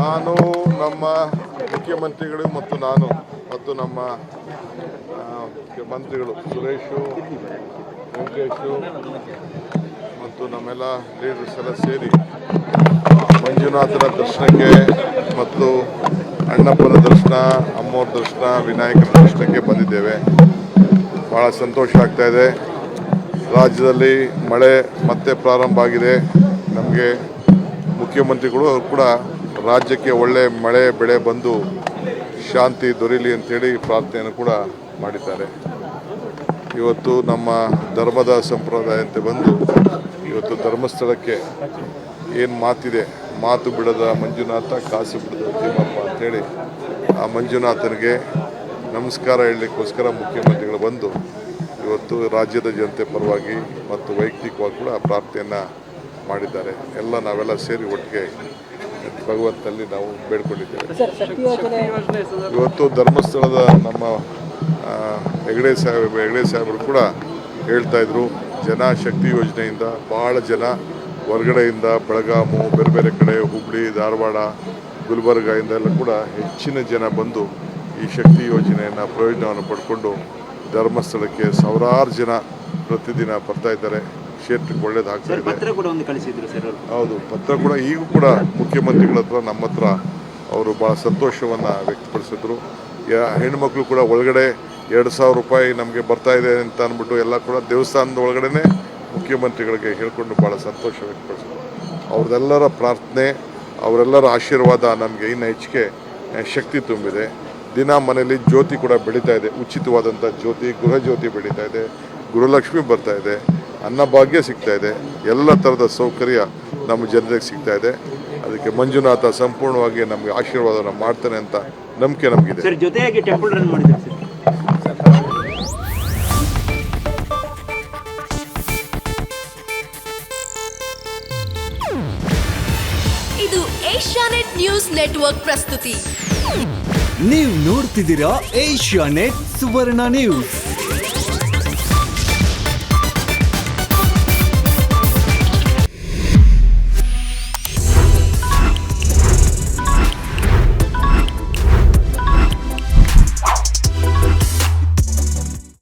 ನಾನು, ನಮ್ಮ ಮುಖ್ಯಮಂತ್ರಿಗಳು ಮತ್ತು ನಾನು ಮತ್ತು ನಮ್ಮ ಮಂತ್ರಿಗಳು ಸುರೇಶು, ವೆಂಕಟೇಶು ಮತ್ತು ನಮ್ಮೆಲ್ಲ ಲೀಡರ್ಸ್ ಎಲ್ಲ ಸೇರಿ ಮಂಜುನಾಥನ ದರ್ಶನಕ್ಕೆ ಮತ್ತು ಅಣ್ಣಪ್ಪನ ದರ್ಶನ, ಅಮ್ಮವ್ರ ದರ್ಶನ ವಿನಾಯಕನ ದರ್ಶನಕ್ಕೆ ಬಂದಿದ್ದೇವೆ. ಭಾಳ ಸಂತೋಷ ಆಗ್ತಾ ಇದೆ. ರಾಜ್ಯದಲ್ಲಿ ಮಳೆ ಮತ್ತೆ ಪ್ರಾರಂಭ ಆಗಿದೆ. ನಮಗೆ ಮುಖ್ಯಮಂತ್ರಿಗಳು ಅವರು ಕೂಡ ರಾಜ್ಯಕ್ಕೆ ಒಳ್ಳೆ ಮಳೆ, ಬೆಳೆ ಬಂದು ಶಾಂತಿ ದೊರೀಲಿ ಅಂತೇಳಿ ಪ್ರಾರ್ಥನೆಯನ್ನು ಕೂಡ ಮಾಡಿದ್ದಾರೆ. ಇವತ್ತು ನಮ್ಮ ಧರ್ಮದ ಸಂಪ್ರದಾಯಂತೆ ಬಂದು ಇವತ್ತು ಧರ್ಮಸ್ಥಳಕ್ಕೆ ಏನು ಮಾತಿದೆ? ಮಾತು ಬಿಡದ ಮಂಜುನಾಥ, ಕಾಸು ಬಿಡದ ತಿಮ್ಮಪ್ಪ ಅಂತೇಳಿ ಆ ಮಂಜುನಾಥನಿಗೆ ನಮಸ್ಕಾರ ಹೇಳಲಿಕ್ಕೋಸ್ಕರ ಮುಖ್ಯಮಂತ್ರಿಗಳು ಬಂದು ಇವತ್ತು ರಾಜ್ಯದ ಜನತೆ ಪರವಾಗಿ ಮತ್ತು ವೈಯಕ್ತಿಕವಾಗಿ ಕೂಡ ಪ್ರಾರ್ಥನೆಯನ್ನು ಮಾಡಿದ್ದಾರೆ. ಎಲ್ಲ ನಾವೆಲ್ಲ ಸೇರಿ ಒಟ್ಟಿಗೆ ಭಗವಂತನಲ್ಲಿ ನಾವು ಬೇಡ್ಕೊಂಡಿದ್ದೇವೆ. ಇವತ್ತು ಧರ್ಮಸ್ಥಳದ ನಮ್ಮ ಹೆಗಡೆ ಸಾಹೇಬ್ ಹೆಗಡೆ ಸಾಹೇಬರು ಕೂಡ ಹೇಳ್ತಾ ಇದ್ರು ಜನ ಶಕ್ತಿ ಯೋಜನೆಯಿಂದ ಭಾಳ ಜನ ಹೊರಗಡೆಯಿಂದ ಬೆಳಗಾಮು ಬೇರೆ ಬೇರೆ ಕಡೆ ಹುಬ್ಳಿ ಧಾರವಾಡ ಗುಲ್ಬರ್ಗ ಎಲ್ಲ ಕೂಡ ಹೆಚ್ಚಿನ ಜನ ಬಂದು ಈ ಶಕ್ತಿ ಯೋಜನೆಯನ್ನು ಪ್ರಯೋಜನವನ್ನು ಪಡ್ಕೊಂಡು ಧರ್ಮಸ್ಥಳಕ್ಕೆ ಸಾವಿರಾರು ಜನ ಪ್ರತಿದಿನ ಬರ್ತಾ ಇದ್ದಾರೆ. ಕ್ಷೇತ್ರಕ್ಕೆ ಒಳ್ಳೇದಾಗ್ತದೆ ಸರ್ ಇದೆ. ಪತ್ರ ಕೂಡ ಒಂದು ಕಳಿಸಿದ್ರು ಸರ್ ಹೌದು ಪತ್ರ ಕೂಡ ಈಗೂ ಕೂಡ ಮುಖ್ಯಮಂತ್ರಿಗಳ ಹತ್ರ ನಮ್ಮ ಹತ್ರ ಅವರು ಭಾಳ ಸಂತೋಷವನ್ನು ವ್ಯಕ್ತಪಡಿಸಿದ್ರು. ಯಾ- ಹೆಣ್ಮಕ್ಳು ಕೂಡ ಒಳಗಡೆ ಎರಡು ಸಾವಿರ ರೂಪಾಯಿ ನಮಗೆ ಬರ್ತಾ ಇದೆ ಅಂತ ಅಂದ್ಬಿಟ್ಟು ಎಲ್ಲ ಕೂಡ ದೇವಸ್ಥಾನದ ಒಳಗಡೆನೆ ಮುಖ್ಯಮಂತ್ರಿಗಳಿಗೆ ಹೇಳ್ಕೊಂಡು ಭಾಳ ಸಂತೋಷ ವ್ಯಕ್ತಪಡಿಸಿದ್ರು. ಅವ್ರದ್ದೆಲ್ಲರ ಪ್ರಾರ್ಥನೆ ಅವರೆಲ್ಲರ ಆಶೀರ್ವಾದ ನಮಗೆ ಇನ್ನು ಹೆಚ್ಚಿಗೆ ಶಕ್ತಿ ತುಂಬಿದೆ. ದಿನ ಮನೆಯಲ್ಲಿ ಜ್ಯೋತಿ ಕೂಡ ಬೆಳೀತಾ ಇದೆ. ಉಚಿತವಾದಂಥ ಜ್ಯೋತಿ ಗೃಹ ಜ್ಯೋತಿ ಬೆಳೀತಾ ಇದೆ. ಗೃಹಲಕ್ಷ್ಮಿ ಬರ್ತಾ ಇದೆ. ಅನ್ನಭಾಗ್ಯ ಸಿಗ್ತಾ ಇದೆ. ಎಲ್ಲ ಥರದ ಸೌಕರ್ಯ ನಮ್ಮ ಜನರಿಗೆ ಸಿಗ್ತಾ ಇದೆ. ಅದಕ್ಕೆ ಮಂಜುನಾಥ ಸಂಪೂರ್ಣವಾಗಿ ನಮಗೆ ಆಶೀರ್ವಾದನ ಮಾಡ್ತಾನೆ ಅಂತ ನಂಬಿಕೆ ನಮಗಿದೆ. ಸರ್ ಜೊತೆಯಾಗಿ ಟೆಂಪಲ್ ರನ್ ಮಾಡಿದ್ರು ಸರ್. ಇದು ಏಷ್ಯಾನೆಟ್ ನ್ಯೂಸ್ ನೆಟ್ವರ್ಕ್ ಪ್ರಸ್ತುತಿ. ನೀವು ನೋಡ್ತಿದ್ದೀರಾ ಏಷ್ಯಾ ನೆಟ್ ಸುವರ್ಣ ನ್ಯೂಸ್.